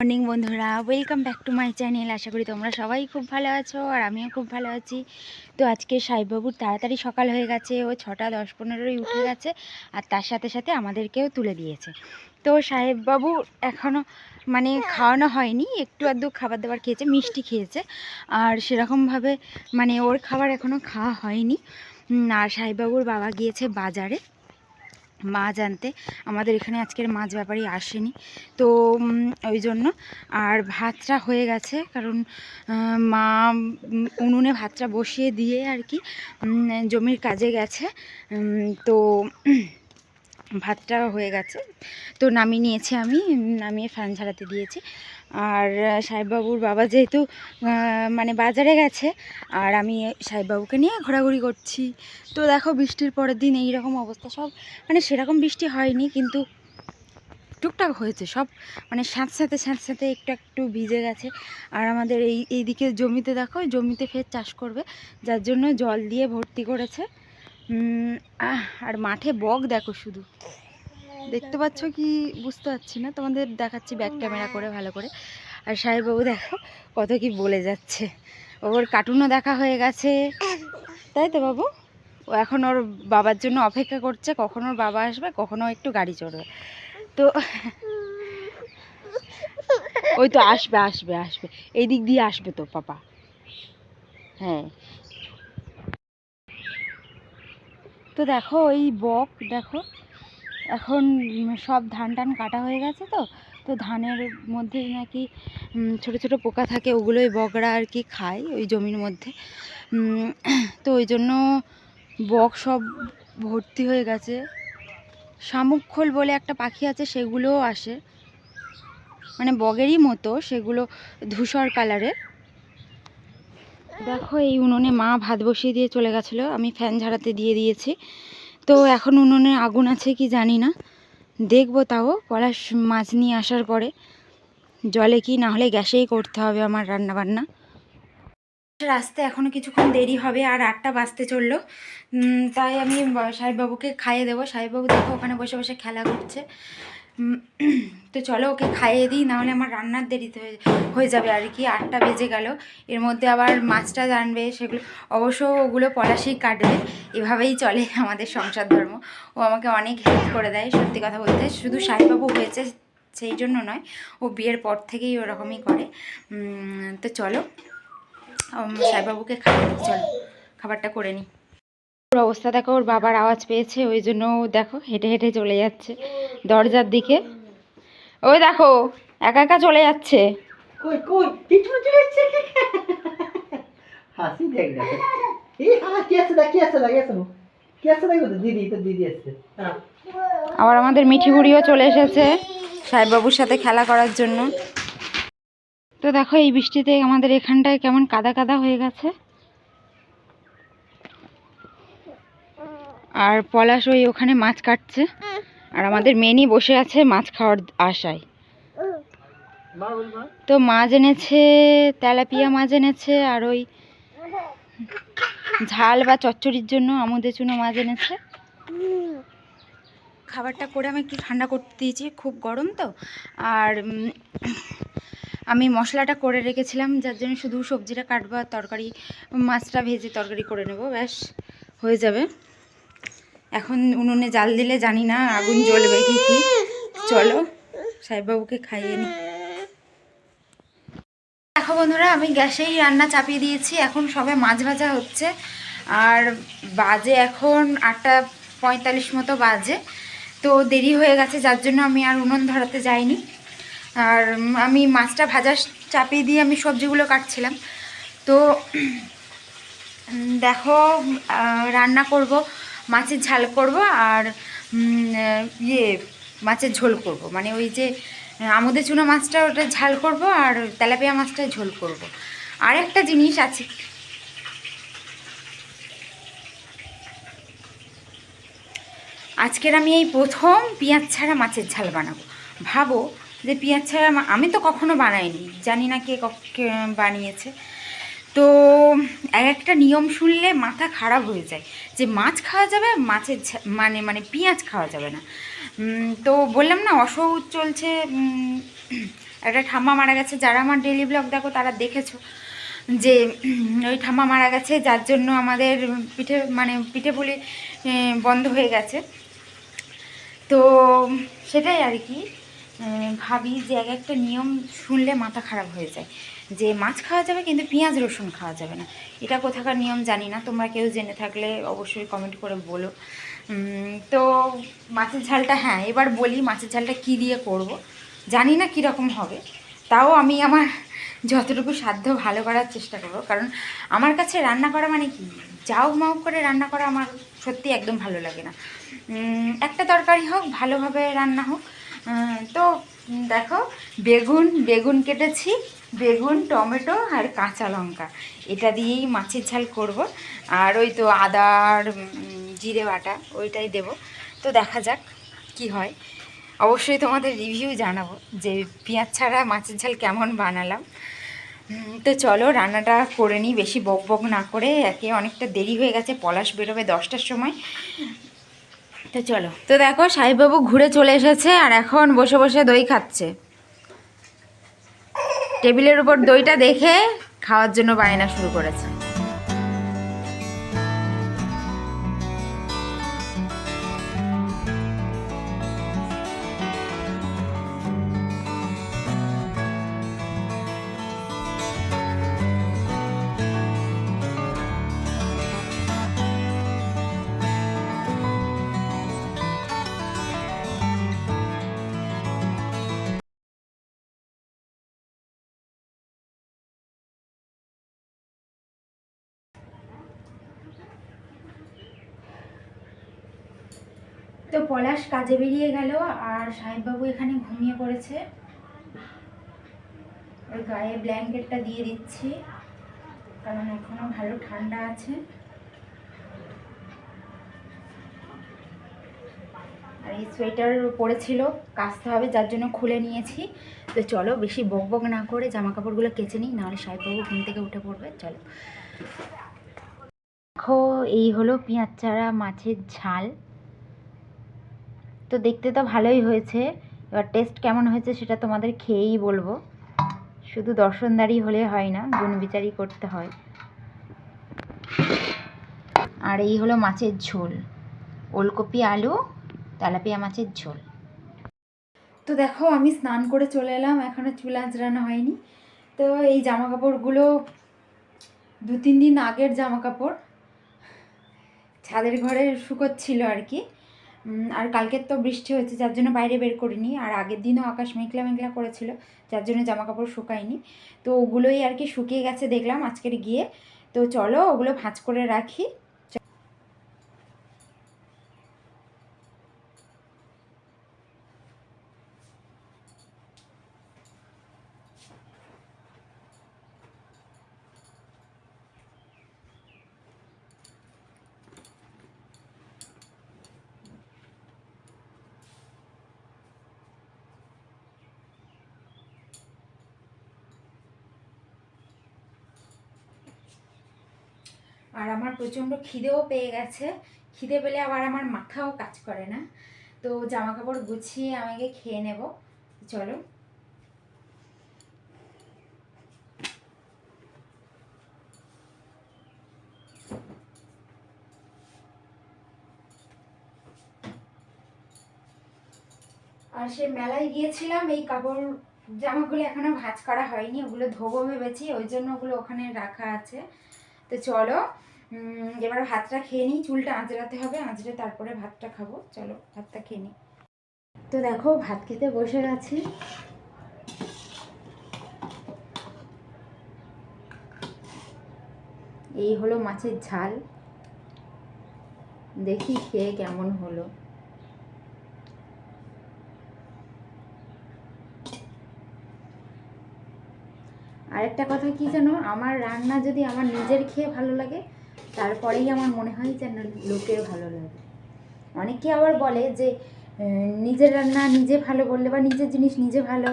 Morning, বন্ধুরা। Welcome back to my channel আশা করি তোমরা সবাই খুব ভালো আছো আর আমিও খুব ভালো আছি। তো আজকে সাহেববাবুর তাড়াতাড়ি সকাল হয়ে গেছে। ও ছটা দশ পনেরোই উঠে গেছে আর তার সাথে সাথে আমাদেরকেও তুলে দিয়েছে। তো সাহেববাবু এখনও মানে খাওয়ানো হয়নি। একটু আধটু খাবার দাবার খেয়েছে, মিষ্টি খেয়েছে। আর সেরকমভাবে মানে ওর খাবার এখনও খাওয়া হয়নি। আর সাহেববাবুর বাবা গিয়েছে বাজারে। মাছ আনতে আমাদের এখানে আজকের মাছ ব্যাপারই আসেনি। তো ওই জন্য আর ভাতটা হয়ে গেছে কারণ মা উনুনে ভাতটা বসিয়ে দিয়ে আর কি জমির কাজে গেছে। তো ভাতটা হয়ে গেছে। তো নামিয়ে নিয়েছি আমি, নামিয়ে ফ্যান ঝাড়াতে দিয়েছি। আর সাহেববাবুর বাবা যেহেতু মানে বাজারে গেছে, আর আমি সাহেববাবুকে নিয়ে ঘোরাঘুরি করছি। তো দেখো বৃষ্টির পরের দিন এই রকম অবস্থা, সব মানে সেরকম বৃষ্টি হয়নি, কিন্তু টুকটাক হয়েছে, সব মানে স্যাঁত স্যাঁতে স্যাঁত স্যাঁতে একটু একটু ভিজে গেছে। আর আমাদের এই, এইদিকে জমিতে দেখো, জমিতে ফের চাষ করবে, যার জন্য জল দিয়ে ভর্তি করেছে। আর মাঠে বক দেখো শুধু। দেখতে পাচ্ছ কি? বুঝতে পারছি না। তোমাদের দেখাচ্ছি ব্যাক ক্যামেরা করে, ভালো করে। আর সাহেববাবু দেখো কত কি বলে যাচ্ছে। ওর কার্টুনও দেখা হয়ে গেছে। তাই তো বাবু? ও এখন ওর বাবার জন্য অপেক্ষা করছে। কখন ওর বাবা আসবে, কখনো একটু গাড়ি চড়বে। তো ওই তো আসবে আসবে আসবে। এই দিক দিয়ে আসবে তো, পাপা। হ্যাঁ। তো দেখো ওই বক, দেখো, এখন সব ধান টান কাটা হয়ে গেছে তো তো ধানের মধ্যে নাকি ছোট ছোট পোকা থাকে, ওগুলোই বকরা আর কি খায় ওই জমির মধ্যে। তো ওই জন্য বক সব ভর্তি হয়ে গেছে। শামুক খোল বলে একটা পাখি আছে, সেগুলোও আসে। মানে বগেরই মতো, সেগুলো ধূসর কালারের দেখো, এই উনুনে মা ভাত বসিয়ে দিয়ে চলে গেছিল। আমি ফ্যান ঝাড়াতে দিয়ে দিয়েছি। তো এখন উনুনে আগুন আছে কি জানি না। দেখব তাও, পলাশ মাছ নিয়ে আসার পরে। জলে কি, না হলে গ্যাসেই করতে হবে আমার রান্না বান্না রাস্তা এখনও কিছুক্ষণ দেরি হবে, আর আটটা বাজতে চলল। তাই আমি সাহেববাবুকে খাইয়ে দেবো। সাহেববাবু দেখো, ওখানে বসে বসে খেলা করছে। তো চলো ওকে খাইয়ে দিই, নাহলে আমার রান্নার দেরিতে হয়ে যাবে আর কি, আটটা বেজে গেল। এর মধ্যে আবার মাছটা জানবে, সেগুলো অবশ্য ওগুলো পলাশেই কাটবে। এভাবেই চলে আমাদের সংসার ধর্ম। ও আমাকে অনেক হেল্প করে দেয়, সত্যি কথা বলতে। শুধু সাহেববাবু হয়েছে, সেই জন্য নয়, ও বিয়ের পর থেকেই ওরকমই করে। তো চলো সাহেববাবুকে খাবার দিই, চলো, খাবারটা করে নিই। ওর অবস্থা দেখো, ওর বাবার আওয়াজ পেয়েছে, ওই জন্য দেখো, হেঁটে হেঁটে চলে যাচ্ছে। দরজার দিকে। ওই দেখো একা একা চলে যাচ্ছে। হাসি দেখ আবার আমাদের মিঠি বুড়িও চলে এসেছে সাহেববাবুর সাথে খেলা করার জন্য। তো দেখো এই বৃষ্টিতে আমাদের এখানটায় কেমন কাদা কাদা হয়ে গেছে। আর পলাশ ওই ওখানে মাছ কাটছে। আর আমাদের মেনি বসে আছে মাছ খাওয়ার আশায়। তো মাছ এনেছে তেলাপিয়া মাছ এনেছে আর ওই ঝাল বা চচ্চড়ির জন্য আমুদে চুনো মাছ এনেছে খাবারটা করে আমি একটু ঠান্ডা করতে দিয়েছি খুব গরম তো। আর আমি মশলাটা করে রেখেছিলাম যার জন্য শুধু সবজিটা কাটবো আর তরকারি মাছটা ভেজে তরকারি করে নেব ব্যাস হয়ে যাবে। এখন উনুনে জাল দিলে জানি না আগুন জ্বলবে কি কি। চলো, সাহেববাবুকে খাইয়ে নি। দেখো বন্ধুরা, আমি গ্যাসেই রান্না চাপিয়ে দিয়েছি। এখন সবে মাছ ভাজা হচ্ছে। আর বাজে এখন আটটা পঁয়তাল্লিশ মতো বাজে। তো দেরি হয়ে গেছে, যার জন্য আমি আর উনুন ধরাতে যাইনি। আর আমি মাছটা ভাজা চাপিয়ে দিয়ে আমি সবজিগুলো কাটছিলাম। তো দেখো রান্না করব। মাছের ঝাল করব আর ইয়ে মাছের ঝোল করব। মানে ওই যে আমুদে চুনো মাছটা ওটা ঝাল করব আর তেলাপিয়া মাছটা ঝোল করব। আর একটা জিনিস আছে। আজকের আমি এই প্রথম পেঁয়াজ ছাড়া মাছের ঝাল বানাবো। ভাবো যে পেঁয়াজ ছাড়া আমি তো কখনো বানাইনি। জানি না কে বানিয়েছে। তো এক একটা নিয়ম শুনলে মাথা খারাপ হয়ে যায়। যে মাছ খাওয়া যাবে, মাছের মানে মানে পেঁয়াজ খাওয়া যাবে না। তো বললাম না, অসহ্য চলছে একটা ঠাম্মা মারা গেছে, যারা আমার ডেলি ব্লগ দেখো তারা দেখেছ। যে ওই ঠাম্মা মারা গেছে, যার জন্য আমাদের পিঠে মানে পিঠে পুলি বন্ধ হয়ে গেছে। তো সেটাই আর কি ভাবি যে এক একটা নিয়ম শুনলে মাথা খারাপ হয়ে যায়। যে মাছ খাওয়া যাবে কিন্তু পেঁয়াজ রসুন খাওয়া যাবে না। এটা কোথাকার নিয়ম জানি না, তোমরা কেউ জেনে থাকলে অবশ্যই কমেন্ট করে বলো। তো মাছের ঝালটা হ্যাঁ এবার বলি মাছের ঝালটা কী দিয়ে করব। জানি না কীরকম হবে, তাও আমি আমার যতটুকু সাধ্য ভালো করার চেষ্টা করব। কারণ আমার কাছে রান্না করা মানে কি? যাও মাও করে রান্না করা আমার সত্যি একদম ভালো লাগে না। একটা তরকারি হোক, ভালোভাবে রান্না হোক। তো দেখো, বেগুন বেগুন কেটেছি। বেগুন, টমেটো আর কাঁচা লঙ্কা। এটা দিয়েই মাছের ঝাল করব। আর ওই তো আদার জিরে বাটা, ওইটাই দেব। তো দেখা যাক কি হয়। অবশ্যই তোমাদের রিভিউ জানাব যে পেঁয়াজ ছাড়া মাছের ঝাল কেমন বানালাম। তো চলো, রান্নাটা করে নিই। বেশি বক বক না করে, একে অনেকটা দেরি হয়ে গেছে, পলাশ বেরোবে দশটার সময়। তো চলো। তো দেখো, সাহেববাবু ঘুরে চলে এসেছে আর এখন বসে বসে দই খাচ্ছে। টেবিলের উপর দইটা দেখে খাওয়ার জন্য বায়না শুরু করেছে। তো পলাশ কাজে বেরিয়ে গেল আর সাহেববাবু এখানে ঘুমিয়ে পড়েছে। ওর গায়ে ব্ল্যাঙ্কেটটা দিয়ে দিচ্ছি, কারণ এখনও ভালো ঠান্ডা আছে। আর এই সোয়েটার পরেছিল কাচতে হবে, যার জন্য খুলে নিয়েছি। তো চলো বেশি বক বক না করে জামা কাপড়গুলো কেচে নিই, নাহলে সাহেববাবু ঘুম থেকে উঠে পড়বে, চলো। দেখো, এই হলো পেঁয়াজ চারা মাছের ঝাল। তো দেখতে তো ভালোই হয়েছে। এবার টেস্ট কেমন হয়েছে সেটা তোমাদের খেয়েই বলব। শুধু দর্শনদারি হলে হয় না, গুণ বিচারই করতে হয়। আর এই হলো মাছের ঝোল। ওলকপি, আলু, তেলাপিয়া মাছের ঝোল। তো দেখো, আমি স্নান করে চলে এলাম এখনও চুল আঁচড়ানো হয়নি। তো এই জামা কাপড়গুলো দু, তিন দিন আগের জামা কাপড় ছাদের ঘরে শুকোচ্ছিল আর কি। আর কালকের তো বৃষ্টি হয়েছে, যার জন্য বাইরে বের করিনি। আর আগের দিনও আকাশ মেঘলা মেঘলা করেছিল, যার জন্য জামা কাপড় শুকায়নি। তো ওগুলোই আর কি শুকিয়ে গেছে দেখলাম আজকের গিয়ে। তো চলো ওগুলো ভাঁজ করে রাখি। আর আমার প্রচণ্ড খিদেও পেয়ে গেছে। খিদে পেলে আবার আমার মাথাও কাজ করে না। তো জামা কাপড় গুছিয়ে আমাকে খেয়ে নেব। চলো। আর সে মেলায় গিয়েছিলাম, এই কাপড় জামাগুলো এখনও ভাঁজ করা হয়নি। ওগুলো ধোবো ভেবেছি, ওই জন্য ওগুলো ওখানে রাখা আছে। তো চলো। এবার ভাতটা খেয়ে নিই, চুলটা আঁচড়াতে হবে, আঁচড়ে তারপরে ভাতটা খাব। চলো, ভাতটা খেয়ে নিই। তো দেখো, ভাত খেতে বসে গেছি। এই হলো মাছের ঝাল। দেখি খেয়ে কেমন হলো। আরেকটা কথা কি জানো? আমার রান্না যদি আমার নিজের খেয়ে ভালো লাগে তারপরেই আমার মনে হয় যেন লোকের ভালো লাগে। অনেকে আবার বলে যে নিজের রান্না নিজে ভালো বললে বা নিজের জিনিস নিজে ভালো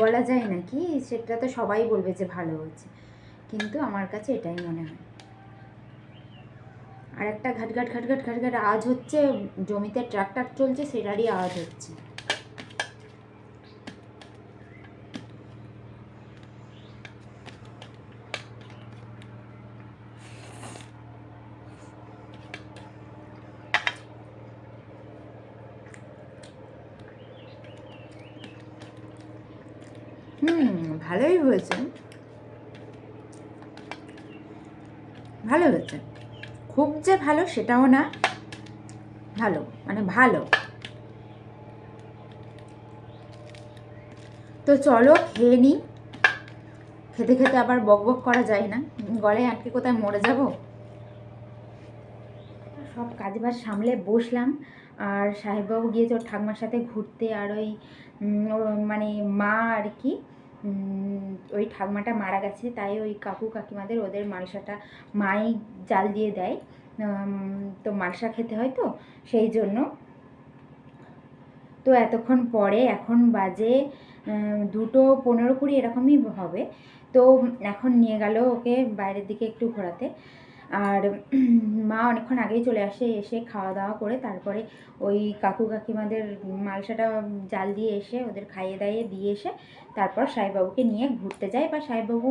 বলা যায় নাকি সেটা তো সবাই বলবে যে ভালো হচ্ছে কিন্তু আমার কাছে এটাই মনে হয়। আর একটা ঘাটঘাট ঘাটঘাট ঘাটঘাট আওয়াজ হচ্ছে, জমিতে ট্রাক্টর চলছে, সেটারই আওয়াজ হচ্ছে হুম ভালোই হয়েছে। ভালো হয়েছে। খুব যে ভালো সেটাও না। ভালো মানে ভালো। তো চলো খেয়ে নিই খেতে খেতে আবার বক বক করা যায় না। গলায় আটকে কোথায় মরে যাব? সব কাজ বাজ সামলে বসলাম। আর সাহেববাবু গিয়েছে ওর ঠাকুমার সাথে ঘুরতে। আর ওই মানে মা আর কি ওই ঠাকুমাটা মারা গেছে, তাই ওই কাকু কাকিমাদের ওদের মালসাটা মাই জাল দিয়ে দেয়। তো মালসা খেতে হয় তো, সেই জন্য। তো এতক্ষণ পরে এখন বাজে দুটো পনেরো কুড়ি এরকমই হবে। তো এখন নিয়ে গেল ওকে বাইরের দিকে একটু ঘোরাতে। আর মা অনেকক্ষণ আগেই চলে আসে, এসে খাওয়া দাওয়া করে তারপরে ওই কাকু কাকিমাদের মালসাটা জাল দিয়ে এসে ওদের খাইয়ে দাইয়ে দিয়ে এসে তারপর সাহেববাবুকে নিয়ে ঘুরতে যায়। বা সাহেববাবু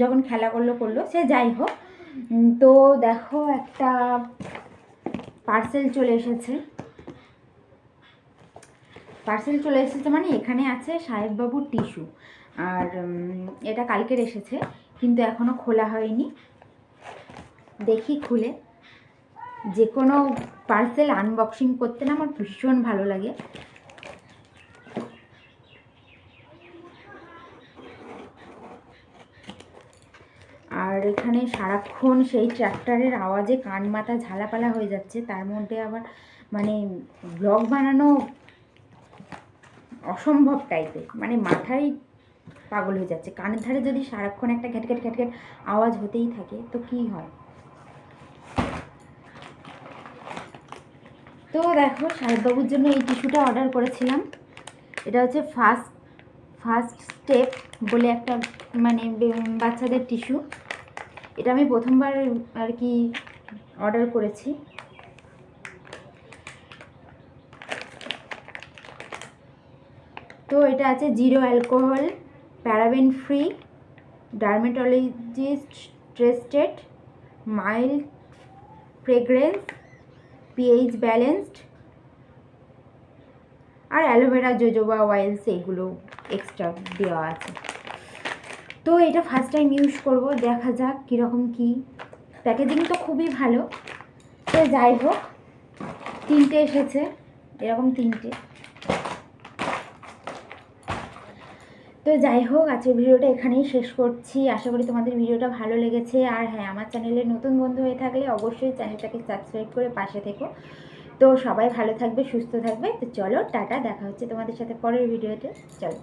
যখন খেলা করল করল, সে যাই হোক। তো দেখো একটা পার্সেল চলে এসেছে। পার্সেল চলে এসেছে মানে এখানে আছে সাহেববাবুর টিস্যু। আর এটা কালকের এসেছে, কিন্তু এখনও খোলা হয়নি। দেখি, খুলে। যে কোনো পার্সেল আনবক্সিং করতে না আমার ভীষণ ভালো লাগে। আর এখানে সারাক্ষণ সেই ট্র্যাক্টরের আওয়াজে কান মাথা ঝালাপালা হয়ে যাচ্ছে। তার মধ্যে আবার মানে ব্লগ বানানো অসম্ভব টাইপের মানে মাথায় পাগল হয়ে যাচ্ছে। কানের ধারে যদি সারাক্ষণ একটা ঘ্যাট ঘ্যাট ঘ্যাট ঘ্যাট আওয়াজ হতেই থাকে, তো কি হয়? তো দেখো সাহেববাবুর জন্য এই টিস্যুটা অর্ডার করেছিলাম। এটা হচ্ছে ফার্স্ট ফার্স্ট স্টেপ বলে একটা মানে বাচ্চাদের টিস্যু। এটা আমি প্রথমবার আর কি অর্ডার করেছি। তো এটা আছে zero alcohol, paraben free, dermatologist, tested, mild, fragrance pH balanced আর অ্যালোভেরা, জোজোবা অয়েলস এগুলো এক্সট্রা দেওয়া আছে। তো এটা ফার্স্ট টাইম ইউজ করব, দেখা যাক কীরকম কি। প্যাকেজিং তো খুবই ভালো। তো যাই হোক, তিনটে এসেছে, এরকম তিনটে। তো যাই হোক, আজকের ভিডিওটা এখানেই শেষ করছি। আশা করি তোমাদের ভিডিওটা ভালো লেগেছে। আর হ্যাঁ আমার চ্যানেলে নতুন বন্ধু হয়ে থাকলে অবশ্যই চ্যানেলটাকে সাবস্ক্রাইব করে পাশে থেকো। তো সবাই ভালো থাকবে, সুস্থ থাকবে। তো চলো, টাটা, দেখা হচ্ছে তোমাদের সাথে পরের ভিডিওতে। চলো।